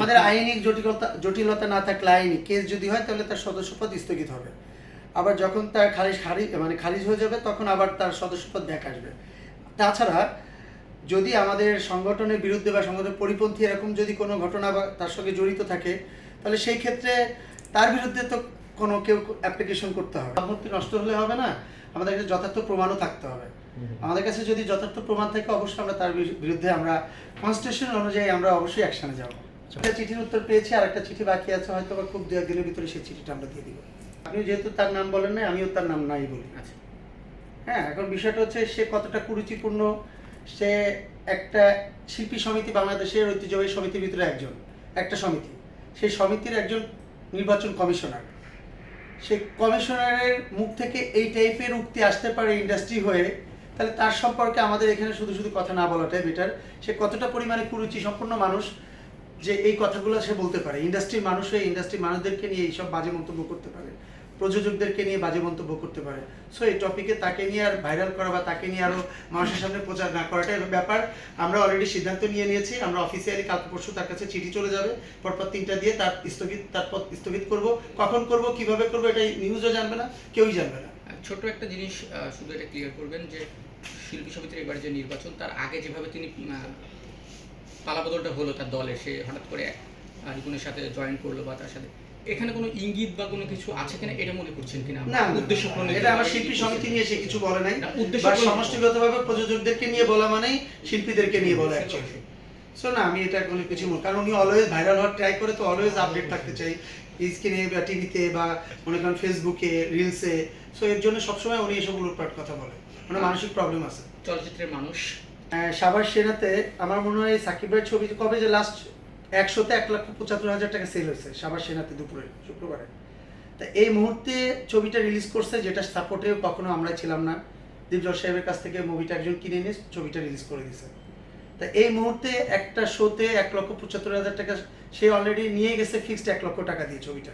আমাদের আইনি জটিলতা জটিলতা না থাকলে আইনি কেস যদি হয় তাহলে তার সদস্যপদ স্থগিত হবে। আবার যখন তার খারিজ খারিজ মানে খারিজ হয়ে যাবে তখন আবার তার সদস্যপদ ব্যাক আসবে। তাছাড়া যদি আমাদের সংগঠনের বিরুদ্ধে বা সংগঠনের পরিপন্থী এরকম যদি কোনো ঘটনা বা তার সঙ্গে জড়িত থাকে তাহলে সেই ক্ষেত্রে তার বিরুদ্ধে তো কোনো কেউ অ্যাপ্লিকেশন করতে হবে। সম্পত্তি নষ্ট হলে হবে না আমাদের কাছে যথার্থ প্রমাণও থাকতে হবে। আমাদের কাছে যদি যথার্থ প্রমাণ থাকে অবশ্যই আমরা তার বিরুদ্ধে আমরা কনস্টিটিউশন অনুযায়ী আমরা অবশ্যই অ্যাকশনে যাব। একটা চিঠির উত্তর পেয়েছি আর একটা চিঠি বাকি আছে হয়তো বা খুব দু একদিনের ভিতরে সেই চিঠিটা আমরা দিয়ে দিব। আপনি যেহেতু তার নাম বলেন না আমিও তার নাম নাই বলি। আচ্ছা। হ্যাঁ এখন বিষয়টা হচ্ছে সে কতটা কুরুচিপূর্ণ সে একটা শিল্পী সমিতি বাংলাদেশের ঐতিহ্যবাহী সমিতির ভিতরে একজন একটা সমিতি। সেই সমিতির একজন নির্বাচন কমিশনার। সে কমিশনারের মুখ থেকে এই টাইপের উক্তি আসতে পারে ইন্ডাস্ট্রি হয়ে তাহলে তার সম্পর্কে আমাদের এখানে শুধু শুধু কথা না বলাটাই বেটার সে কতটা পরিমাণে কুরুচি সম্পন্ন মানুষ যে এই কথাগুলো সে বলতে পারে। ইন্ডাস্ট্রির মানুষ হয়ে ইন্ডাস্ট্রির মানুষদেরকে নিয়ে এইসব বাজে মন্তব্য করতে পারে। প্রযোজকদেরকে নিয়ে বাজে মন্তব্য করতে পারে। সো এই টপিকে তাকে নিয়ে আর ভাইরাল করা বা তাকে নিয়ে আরও মানুষের সামনে প্রচার না করাটাই ব্যাপার। আমরা অলরেডি সিদ্ধান্ত নিয়ে নিয়েছি। আমরা অফিসিয়ালি কালকে পরশু তার কাছে চিঠি চলে যাবে। পরপর তিনটা দিয়ে তার স্থগিত, তার পদ স্থগিত করব। কখন করব, কীভাবে করব, এটা নিউজও জানবে না, কেউই জানবে না। ছোট একটা জিনিস শুধু এটা ক্লিয়ার করবেন যে শিল্পী সমিতির এবার যে নির্বাচন, তার আগে যেভাবে তিনি পালাবদলটা হলো তার দলে। সে হঠাৎ করে আহ, সাথে জয়েন করল বা তার সাথে। এখানে কোনো ইঙ্গিত বা কোনো কিছু আছে কিনা এটা মনে করছেন কিনা? না উদ্দেশ্য এটা আমার শিল্পী সমিতি নিয়ে সে কিছু বলে নাই। উদ্দেশ্য সমষ্টিগতভাবে প্রযোজকদেরকে নিয়ে বলা মানেই শিল্পীদেরকে নিয়ে বলা অ্যাকচুয়ালি সো না আমি এটা কোনো কিছু মনে- কারণ উনি অলওয়েজ ভাইরাল হওয়ার ট্রাই করে তো অলওয়েজ আপডেট থাকতে চাই। স্ক্রিনে বা টিভিতে বা মনে করেন ফেসবুকে রিলসে সো এর জন্য সবসময় উনি এসব উলটপাট কথা বলে। মানে মানসিক প্রবলেম আছে? চলচ্চিত্রের মানুষ। আহ, সাভার সেনাতে আমার মনে হয় সাকিব ভাইয়ের ছবি কবে যে লাস্ট একশোতে এক লক্ষ পঁচাত্তর হাজার টাকা সেল হয়েছে সাবার সেনাতে দুপুরে শুক্রবারে। তা এই মুহূর্তে ছবিটা রিলিজ করছে যেটা সাপোর্টেও কখনো আমরা ছিলাম না। দীপজল সাহেবের কাছ থেকে মুভিটা একজন কিনে নিয়ে ছবিটা রিলিজ করে দিয়েছে। তা এই মুহূর্তে একটা শোতে এক লক্ষ পঁচাত্তর হাজার টাকা সে অলরেডি নিয়ে গেছে ফিক্সড এক লক্ষ টাকা দিয়ে ছবিটা।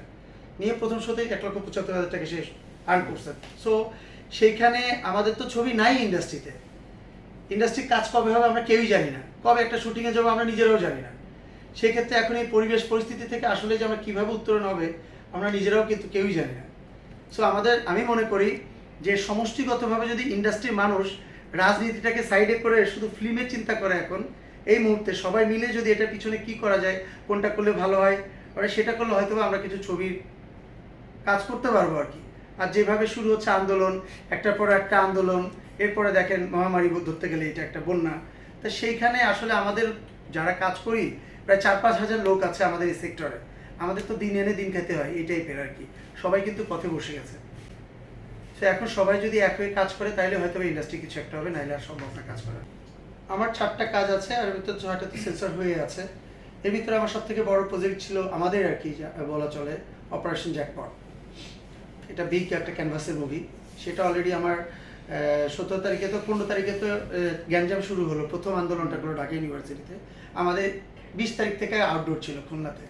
নিয়ে প্রথম শোতে এক লক্ষ পঁচাত্তর হাজার টাকা সে আর্ন করছে। সো সেইখানে আমাদের তো ছবি নাই ইন্ডাস্ট্রিতে ইন্ডাস্ট্রির কাজ কবে হবে আমরা কেউই জানি না। কবে একটা শুটিংয়ে যাব আমরা নিজেরাও জানি না। সেক্ষেত্রে এখন এই পরিবেশ পরিস্থিতি থেকে আসলে যে আমরা কীভাবে উত্তরণ হবে, আমরা নিজেরাও কিন্তু কেউই জানি না। সো আমাদের, আমি মনে করি যে সমষ্টিগতভাবে যদি ইন্ডাস্ট্রির মানুষ রাজনীতিটাকে সাইডে করে শুধু ফিল্মের চিন্তা করে এখন, এই মুহূর্তে সবাই মিলে যদি এটার পিছনে কি করা যায়, কোনটা করলে ভালো হয়, ওরা সেটা করলে হয়তো আমরা কিছু ছবির কাজ করতে পারব আর কি। আর যেভাবে শুরু হচ্ছে আন্দোলন, একটার পর একটা আন্দোলন এরপরে দেখেন মহামারী ধরতে গেলে এটা একটা বন্যা। তা সেইখানে আসলে আমাদের যারা কাজ করি, প্রায় চার পাঁচ হাজার লোক আছে আমাদের এই সেক্টরে আমাদের তো দিন এনে দিন খেতে হয়, এই টাইপের আর কি। সবাই কিন্তু পথে বসে গেছে। তো এখন সবাই যদি এক হয়ে কাজ করে তাহলে হয়তো ইন্ডাস্ট্রি কিছু একটা হবে নাহলে আর সম্ভব না কাজ করা আমার চারটা কাজ আছে, আর ভিতরে ছয়টা তো সেন্সর হয়ে আছে। এর ভিতরে আমার সব থেকে বড় প্রজেক্ট ছিল আমাদের আর কি বলা চলে অপারেশন জ্যাকপট এটা বিগ একটা ক্যানভাসের মুভি সেটা অলরেডি আমার সতেরো তারিখে তো, পনেরো তারিখে তো গ্যাঞ্জাম শুরু হলো, প্রথম আন্দোলনটা করল ঢাকা ইউনিভার্সিটিতে। আমাদের বিশ তারিখ থেকে আউটডোর ছিল খুলনাতে।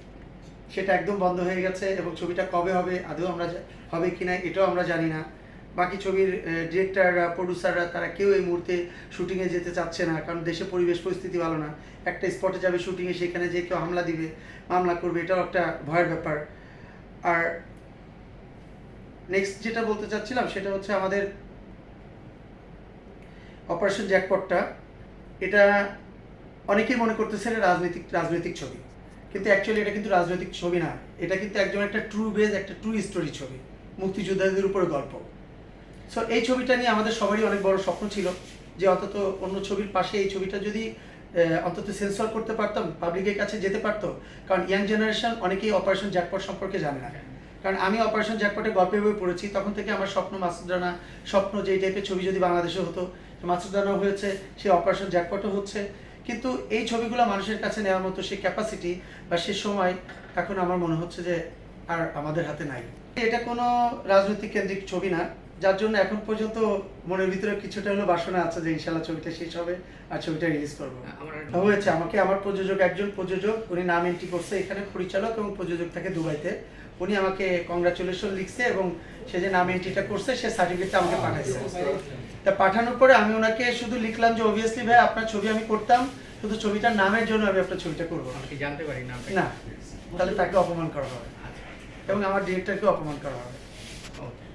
সেটা একদম বন্ধ হয়ে গেছে এবং ছবিটা কবে হবে, আদৌ আমরা হবে কি না, এটাও আমরা জানি না। বাকি ছবির ডিরেক্টররা প্রডিউসাররা তারা কেউ এই মুহূর্তে শুটিংয়ে যেতে চাচ্ছে না, কারণ দেশে পরিবেশ পরিস্থিতি ভালো না। একটা স্পটে যাবে শুটিংয়ে সেখানে যে কেউ হামলা দিবে, মামলা করবে, এটাও একটা ভয়ের ব্যাপার। আর নেক্সট যেটা বলতে চাচ্ছিলাম, সেটা হচ্ছে আমাদের অপারেশন জ্যাকপটটা এটা অনেকেই মনে করতেছে এটা রাজনৈতিক রাজনৈতিক ছবি। কিন্তু অ্যাকচুয়ালি এটা কিন্তু রাজনৈতিক ছবি না। এটা কিন্তু একজন একটা ট্রু বেজ একটা ট্রু স্টোরি ছবি। মুক্তিযোদ্ধাদের উপরে গল্প। সো এই ছবিটা নিয়ে আমাদের সবারই অনেক বড় স্বপ্ন ছিল যে অন্তত অন্য ছবির পাশে এই ছবিটা যদি অন্তত সেন্সর করতে পারতাম পাবলিকের কাছে যেতে পারতো। কারণ ইয়াং জেনারেশন অনেকেই অপারেশন জ্যাকপট সম্পর্কে জানে না। কারণ আমি অপারেশন জ্যাকপটে গল্পের বই পড়েছি, তখন থেকে আমার স্বপ্ন মাসুদ রানা, স্বপ্ন যে টাইপের ছবি যদি বাংলাদেশে হতো মাসুদ রানাও হয়েছে সেই অপারেশন জ্যাকপটও হচ্ছে। কিন্তু এই ছবিগুলো মানুষের কাছে নেওয়ার মতো সেই ক্যাপাসিটি বা সে সময় এখন আমার মনে হচ্ছে যে আর আমাদের হাতে নাই। এটা কোনো রাজনৈতিক কেন্দ্রিক ছবি না যার জন্য এখন পর্যন্ত মনের ভিতরে কিছুটা হলো বাসনা আছে যে ইনশাল্লাহ ছবিটা শেষ হবে আর ছবিটা রিলিজ করব। আমার হয়েছে আমাকে আমার প্রযোজক একজন প্রযোজক উনি নাম এন্ট্রি করছে এখানে পরিচালক এবং প্রযোজক থাকে দুবাইতে। উনি আমাকে কংগ্রাচুলেশন লিখছে এবং সে যে নাম এন্ট্রিটা করছে সে সার্টিফিকেটটা আমাকে পাঠাইছে। তা পাঠানোর পরে আমি ওনাকে শুধু লিখলাম যে অবভিয়াসলি ভাই আপনার ছবি আমি করতাম শুধু ছবিটার নামের জন্য আমি আপনার ছবিটা করব জানতে পারি না না তাহলে তাকে অপমান করা হবে। এবং আমার ডিরেক্টরকে অপমান করা হবে। ওকে।